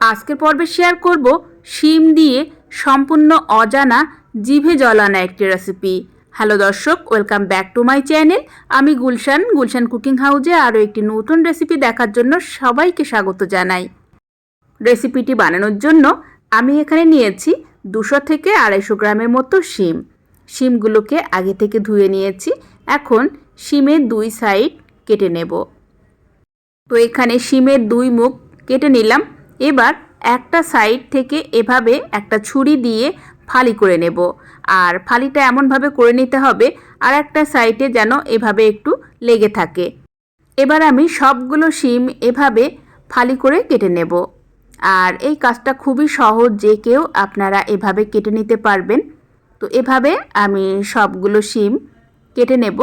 আজকের পর্বে শেয়ার করব শিম দিয়ে সম্পূর্ণ অজানা জিভে জলানা একটি রেসিপি হ্যালো দর্শক welcome back to my channel আমি গুলশান গুলশান কুকিং হাউজে আরও একটি নতুন রেসিপি দেখার জন্য সবাইকে স্বাগত জানাই। রেসিপিটি বানানোর জন্য আমি এখানে নিয়েছি দুশো থেকে আড়াইশো গ্রামের মতো শিম। শিমগুলোকে আগে থেকে ধুয়ে নিয়েছি, এখন শিমের দুই সাইড কেটে নেব। তো এখানে শিমের দুই মুখ কেটে নিলাম। এবার একটা সাইড থেকে এভাবে একটা ছুরি দিয়ে ফালি করে নেব। আর ফালিটা এমনভাবে করে নিতে হবে, আর একটা সাইডে যেন এভাবে একটু লেগে থাকে। এবার আমি সবগুলো শিম এভাবে ফালি করে কেটে নেব। আর এই কাজটা খুবই সহজ, যে কেউ আপনারা এভাবে কেটে নিতে পারবেন। তো এভাবে আমি সবগুলো শিম কেটে নেব।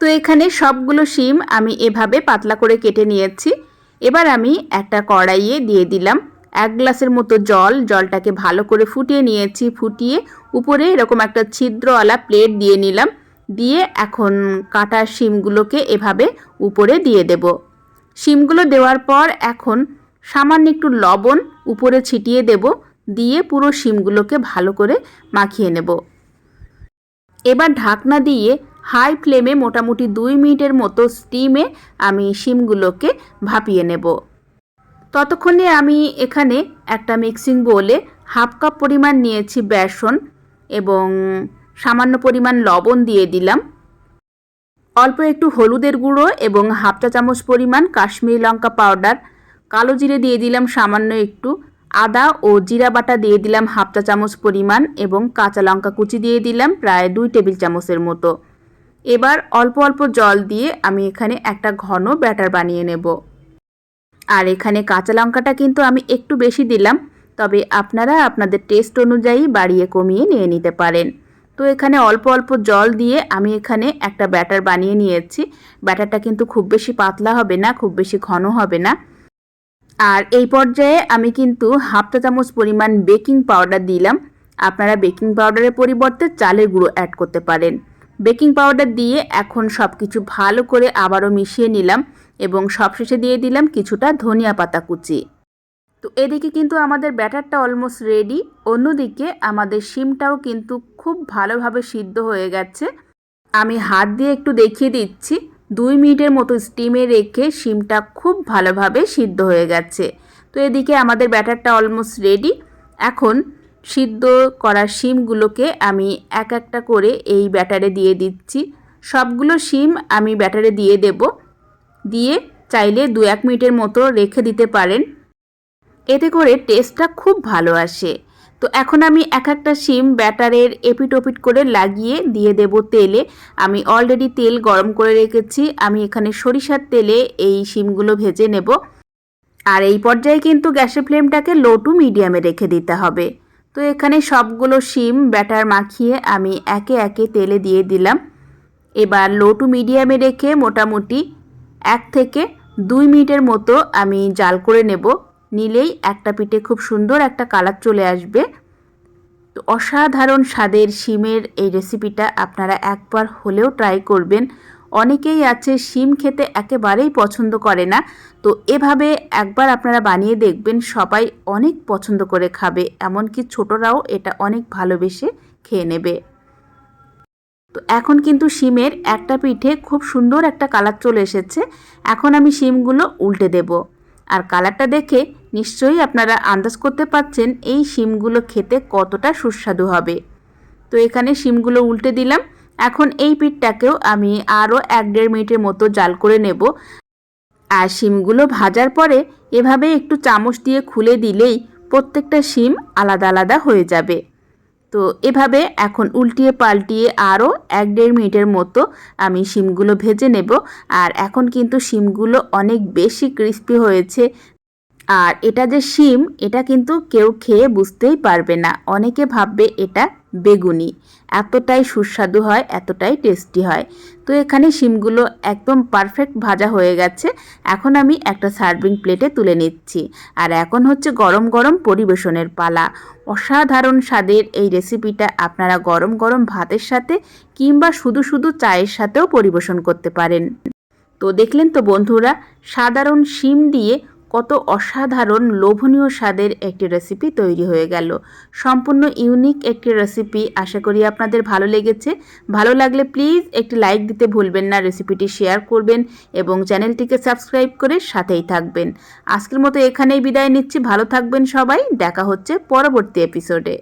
তো এখানে সবগুলো শিম আমি এভাবে পাতলা করে কেটে নিয়েছি। এবার আমি একটা কড়াইয়ে দিয়ে দিলাম এক গ্লাসের মতো জল। জলটাকে ভালো করে ফুটিয়ে নিয়েছি, ফুটিয়ে উপরে এরকম একটা ছিদ্রওয়ালা প্লেট দিয়ে নিলাম। দিয়ে এখন কাটা শিমগুলোকে এভাবে উপরে দিয়ে দেব। শিমগুলো দেওয়ার পর এখন সামান্য একটু লবণ উপরে ছিটিয়ে দেব। দিয়ে পুরো শিমগুলোকে ভালো করে মাখিয়ে নেব। এবার ঢাকনা দিয়ে হাই ফ্লেমে মোটামুটি দুই মিনিটের মতো স্টিমে আমি শিমগুলোকে ভাপিয়ে নেব। ততক্ষণে আমি এখানে একটা মিক্সিং বোলে হাফ কাপ পরিমাণ নিয়েছি বেসন এবং সামান্য পরিমাণ লবণ দিয়ে দিলাম। অল্প একটু হলুদের গুঁড়ো এবং হাফ চা চামচ পরিমাণ কাশ্মীরি লঙ্কা পাউডার কালো জিরে দিয়ে দিলাম সামান্য একটু, আদা ও জিরা বাটা দিয়ে দিলাম হাফ চা চামচ পরিমাণ এবং কাঁচা লঙ্কা কুচি দিয়ে দিলাম প্রায় দুই টেবিল চামচের মতো। এবার অল্প অল্প জল দিয়ে আমি এখানে একটা ঘন ব্যাটার বানিয়ে নেব। আর এখানে কাঁচা লঙ্কাটা কিন্তু আমি একটু বেশি দিলাম, তবে আপনারা আপনাদের টেস্ট অনুযায়ী বাড়িয়ে কমিয়ে নিয়ে নিতে পারেন। তো এখানে অল্প অল্প জল দিয়ে আমি এখানে একটা ব্যাটার বানিয়ে নিয়েছি। ব্যাটারটা কিন্তু খুব বেশি পাতলা হবে না, খুব বেশি ঘন হবে না। আর এই পর্যায়ে আমি কিন্তু হাফ চা চামচ পরিমাণ বেকিং পাউডার দিলাম। আপনারা বেকিং পাউডারের পরিবর্তে চালের গুঁড়ো অ্যাড করতে পারেন। বেকিং পাউডার দিয়ে এখন সব কিছু ভালো করে আবারও মিশিয়ে নিলাম এবং সবশেষে দিয়ে দিলাম কিছুটা ধনিয়া পাতা কুচি। তো এদিকে কিন্তু আমাদের ব্যাটারটা অলমোস্ট রেডি। অন্যদিকে আমাদের শিমটাও কিন্তু খুব ভালোভাবে সিদ্ধ হয়ে গেছে। আমি হাত দিয়ে একটু দেখিয়ে দিচ্ছি। দুই মিনিটের মতো স্টিমে রেখে শিমটা খুব ভালোভাবে সিদ্ধ হয়ে গেছে। তো এদিকে আমাদের ব্যাটারটা অলমোস্ট রেডি। এখন সিদ্ধ করা শিমগুলোকে আমি এক একটা করে এই ব্যাটারে দিয়ে দিচ্ছি। সবগুলো শিম আমি ব্যাটারে দিয়ে দেব। দিয়ে চাইলে দু এক মিনিটের মতো রেখে দিতে পারেন। এতে করে টেস্টটা খুব ভালো আসে। তো এখন আমি এক একটা শিম ব্যাটারের এপিট ওপিট করে লাগিয়ে দিয়ে দেব তেলে। আমি অলরেডি তেল গরম করে রেখেছি। আমি এখানে সরিষার তেলে এই শিমগুলো ভেজে নেব। আর এই পর্যায়ে কিন্তু গ্যাসের ফ্লেমটাকে লো টু মিডিয়ামে রেখে দিতে হবে। তো এখানে সবগুলো শিম ব্যাটার মাখিয়ে আমি একে একে তেলে দিয়ে দিলাম। এবার লো টু মিডিয়ামে রেখে মোটামুটি এক থেকে দুই মিনিটের মতো আমি জাল করে নেব। নিলেই একটা পিঠে খুব সুন্দর একটা কালার চলে আসবে। তো অসাধারণ স্বাদের শিমের এই রেসিপিটা আপনারা একবার হলেও ট্রাই করবেন। অনেকেই আছে শিম খেতে একেবারেই পছন্দ করে না। তো এভাবে একবার আপনারা বানিয়ে দেখবেন, সবাই অনেক পছন্দ করে খাবে, এমনকি ছোটরাও এটা অনেক ভালোবেসে খেয়ে নেবে। তো এখন কিন্তু শিমের একটা পিঠে খুব সুন্দর একটা কালার চলে এসেছে। এখন আমি শিমগুলো উল্টে দেব। আর কালারটা দেখে নিশ্চয়ই আপনারা আন্দাজ করতে পারছেন এই শিমগুলো খেতে কতটা সুস্বাদু হবে। তো এখানে শিমগুলো উল্টে দিলাম। এখন এই পিঠটাকেও আমি আরও এক দেড় মিনিটের মতো জাল করে নেব। আর শিমগুলো ভাজার পরে এভাবে একটু চামচ দিয়ে খুলে দিলেই প্রত্যেকটা শিম আলাদা আলাদা হয়ে যাবে। তো এভাবে এখন উল্টিয়ে পাল্টিয়ে আরও এক দেড় মিনিটের মতো আমি শিমগুলো ভেজে নেব। আর এখন কিন্তু শিমগুলো অনেক বেশি ক্রিস্পি হয়েছে। আর এটা যে শিম, এটা কিন্তু কেউ খেয়ে বুঝতেই পারবে না। অনেকে ভাববে এটা বেগুনি। এতটাই সুস্বাদু হয়, এতটাই টেস্টি হয়। তো এখানে শিমগুলো একদম পারফেক্ট ভাজা হয়ে গেছে। এখন আমি একটা সার্ভিং প্লেটে তুলে নিচ্ছি। আর এখন হচ্ছে গরম গরম পরিবেশনের পালা। অসাধারণ স্বাদের এই রেসিপিটা আপনারা গরম গরম ভাতের সাথে কিংবা শুধু শুধু চায়ের সাথেও পরিবেশন করতে পারেন। তো দেখলেন তো বন্ধুরা, সাধারণ শিম দিয়ে কত অসাধারণ লোভনীয় স্বাদের একটি রেসিপি তৈরি হয়ে গেল। সম্পূর্ণ ইউনিক একটি রেসিপি আশা করি আপনাদের ভালো লেগেছে। ভালো লাগলে প্লিজ একটি লাইক দিতে ভুলবেন না রেসিপিটি শেয়ার করবেন এবং চ্যানেলটিকে সাবস্ক্রাইব করে সাথেই থাকবেন। আজকের মতো এখানেই বিদায় নিচ্ছি। ভালো থাকবেন সবাই। দেখা হচ্ছে পরবর্তী এপিসোডে